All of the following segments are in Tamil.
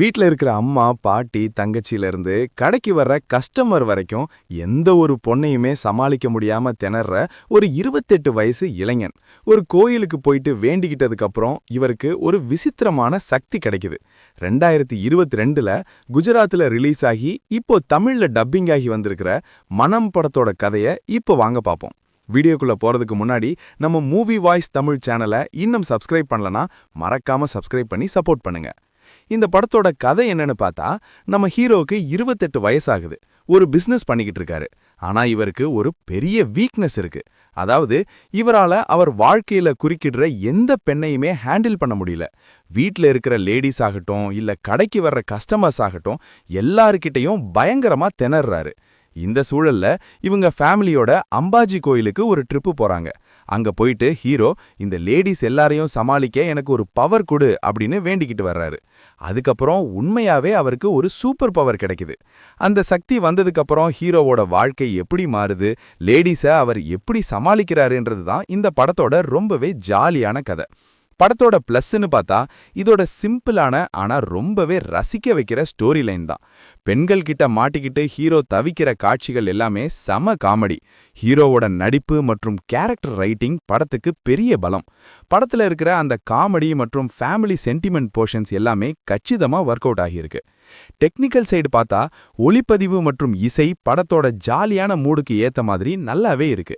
வீட்டில் இருக்கிற அம்மா பாட்டி தங்கச்சியிலிருந்து கடைக்கு வர்ற கஸ்டமர் வரைக்கும் எந்த ஒரு பொண்ணையுமே சமாளிக்க முடியாம திணற ஒரு இருபத்தெட்டு வயசு இளைஞன். ஒரு கோயிலுக்கு போயிட்டு வேண்டிக்கிட்டதுக்கப்புறம் இவருக்கு ஒரு விசித்திரமான சக்தி கிடைக்குது. ரெண்டாயிரத்தி இருபத்தி ரெண்டுல குஜராத்தில் ரிலீஸ் ஆகி இப்போ தமிழ்ல டப்பிங் ஆகி வந்திருக்கிற மனம் படத்தோட கதையை இப்போ வாங்க பார்ப்போம் வீடியோக்குள்ளே போறதுக்கு முன்னாடி நம்ம மூவி வாய்ஸ் தமிழ் சேனலை இன்னும் சப்ஸ்கிரைப் பண்ணலனா மறக்காமல் சப்ஸ்கிரைப் பண்ணி சப்போர்ட் பண்ணுங்கள் இந்த படத்தோட கதை என்னன்னு பார்த்தா நம்ம ஹீரோவுக்கு இருபத்தெட்டு வயசாகுது. ஒரு பிசினஸ் பண்ணிக்கிட்டு இருக்காரு. ஆனா இவருக்கு ஒரு பெரிய வீக்னஸ் இருக்கு. அதாவது இவரால அவர் வாழ்க்கையில குறுக்கிடுற எந்த பெண்ணையுமே ஹேண்டில் பண்ண முடியல. வீட்ல இருக்கிற லேடிஸ் ஆகட்டும் இல்ல கடைக்கு வர்ற கஸ்டமர்ஸ் ஆகட்டும் எல்லார்கிட்டையும் பயங்கரமா திணறாரு. இந்த சூழல்ல இவங்க ஃபேமிலியோட அம்பாஜி கோயிலுக்கு ஒரு ட்ரிப்பு போறாங்க. அங்க போயிட்டு ஹீரோ இந்த லேடிஸ் எல்லாரையும் சமாளிக்க எனக்கு ஒரு பவர் கொடு அப்படின்னு வேண்டிக்கிட்டு வர்றாரு. அதுக்கப்புறம் உண்மையாவே அவருக்கு ஒரு சூப்பர் பவர் கிடைக்குது. அந்த சக்தி வந்ததுக்கப்புறம் ஹீரோவோட வாழ்க்கை எப்படி மாறுது லேடிஸை அவர் எப்படி சமாளிக்கிறாருன்றது தான் இந்த படத்தோட ரொம்பவே ஜாலியான கதை. படத்தோட பிளஸ்ன்னு பார்த்தா இதோட சிம்பிளான ஆனா ரொம்பவே ரசிக்க வைக்கிற ஸ்டோரி லைன் தான். பெண்கள் கிட்ட மாட்டிக்கிட்டு ஹீரோ தவிக்கிற காட்சிகள் எல்லாமே செம காமெடி. ஹீரோவோட நடிப்பு மற்றும் கேரக்டர் ரைட்டிங் படத்துக்கு பெரிய பலம். படத்துல இருக்கிற அந்த காமெடி மற்றும் ஃபேமிலி சென்டிமெண்ட் போர்ஷன்ஸ் எல்லாமே கச்சிதமா ஒர்க் அவுட் ஆகியிருக்கு. டெக்னிக்கல் சைடு பார்த்தா ஒளிப்பதிவு மற்றும் இசை படத்தோட ஜாலியான மூடுக்கு ஏத்த மாதிரி நல்லாவே இருக்கு.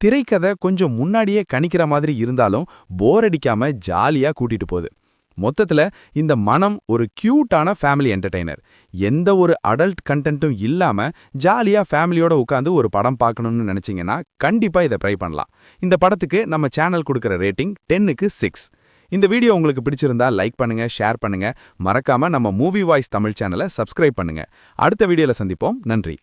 திரைக்கதை கொஞ்சம் முன்னாடியே கணிக்கிற மாதிரி இருந்தாலும் போர் அடிக்காம ஜாலியா கூட்டிட்டு போகுது. மொத்தத்துல இந்த மனம் ஒரு கியூட்டான ஃபேமிலி என்டர்டெய்னர் எந்த ஒரு அடல்ட் கண்டென்ட்டும் இல்லாம ஜாலியா ஃபேமிலியோட உட்காந்து ஒரு படம் பார்க்கணும்னு நினைச்சீங்கன்னா கண்டிப்பா இதை ட்ரை பண்ணலாம். இந்த படத்துக்கு நம்ம சேனல் கொடுக்குற ரேட்டிங் டென்னுக்கு சிக்ஸ் இந்த வீடியோ உங்களுக்கு பிடிச்சிருந்தா லைக் பண்ணுங்க ஷேர் பண்ணுங்க. மறக்காம நம்ம மூவி வாய்ஸ் தமிழ் சேனலை சப்ஸ்கிரைப் பண்ணுங்க. அடுத்த வீடியோல சந்திப்போம். நன்றி.